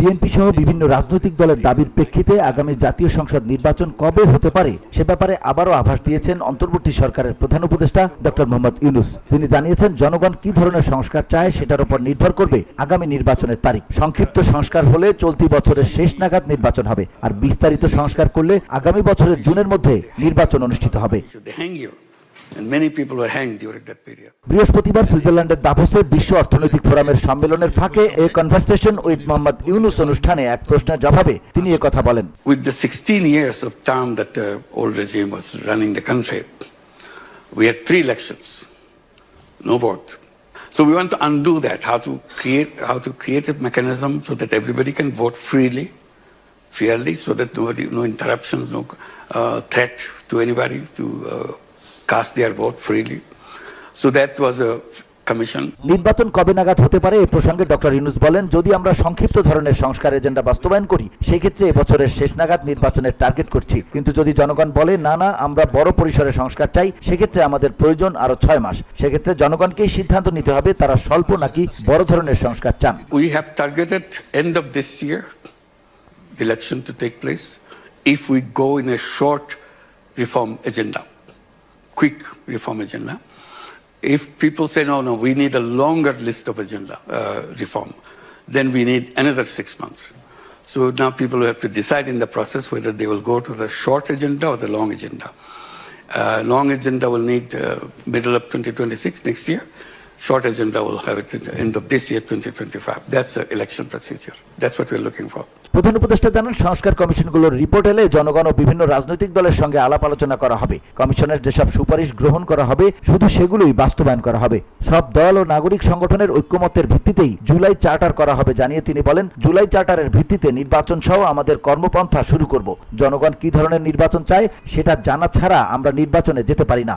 BNP সহ বিভিন্ন রাজনৈতিক দলের দাবির প্রেক্ষিতে আগামী জাতীয় সংসদ নির্বাচন কবে হতে পারে সে ব্যাপারে আবারও আভাস দিয়েছেন অন্তর্বর্তী সরকারের প্রধান উপদেষ্টা ডক্টর মোহাম্মদ ইউনুস। তিনি জানিয়েছেন জনগণ কি ধরনের সংস্কার চায় সেটার উপর নির্ভর করবে আগামী নির্বাচনের তারিখ। সংক্ষিপ্ত সংস্কার হলে চলতি বছরের শেষ নাগাদ নির্বাচন হবে। আর বিস্তারিত সংস্কার করলে আগামী বছরের জুনের মধ্যে নির্বাচন অনুষ্ঠিত হবে। Should they hang you? And many people were hanged during that period. বৃহস্পতিবার সুইজারল্যান্ডের দাভোসে বিশ্ব অর্থনৈতিক ফোরামের সম্মেলনের ফাঁকে a conversation with Mohammad Yunus অনুষ্ঠানে এক প্রশ্নের জবাবে তিনি কথা বলেন With the 16 years of term that the old regime was running the country, we had three elections, no vote. So we want to undo that, how to create, how to create a mechanism so that everybody can vote freely, fairly, so that nobody, no interruptions, no uh, threat to anybody to uh, cast their vote freely. So that was a commission. নির্বাচন কবে নাগাদ হতে পারে এ প্রসঙ্গে doctor Yunus বলেন যদি আমরা সংক্ষিপ্ত ধরনের সংস্কার এজেন্ডা বাস্তবায়ন করি সেক্ষেত্রে এবছরের শেষ নাগাদ নির্বাচনের টার্গেট করছি। কিন্তু যদি জনগণ বলে না না আমরা বড় পরিসরে সংস্কার চাই সেক্ষেত্রে আমাদের প্রয়োজন আরও ছয় মাস। সেক্ষেত্রে জনগণকেই সিদ্ধান্ত নিতে হবে তারা স্বল্প নাকি বড় ধরনের সংস্কার চান। We have targeted end of this year, the election to take place, if we go in a short reform agenda, quick reform agenda. If people say, no, no, we need a longer list of agenda uh, reform, then we need another six months. So now people have to decide in the process whether they will go to the short agenda or the long agenda. Uh, long agenda will need uh, middle of 2026 next year. Short agenda will have it at the end of this year, 2025. That's the election procedure. That's what we're looking for. প্রধান উপদেষ্টা জানান সংস্কার কমিশনগুলোর report এলে জনগণ ও বিভিন্ন রাজনৈতিক দলের সঙ্গে আলাপ আলোচনা করা হবে কমিশনের যেসব সুপারিশ গ্রহণ করা হবে শুধু সেগুলোই বাস্তবায়ন করা হবে সব দল ও নাগরিক সংগঠনের ঐক্যমত্যের ভিত্তিতেই জুলাই চার্টার করা হবে জানিয়ে তিনি বলেন জুলাই চার্টারের ভিত্তিতে নির্বাচন সহ আমাদের কর্মপন্থা শুরু করব জনগণ কি ধরনের নির্বাচন চায় সেটা জানা ছাড়া আমরা নির্বাচনে যেতে পারি না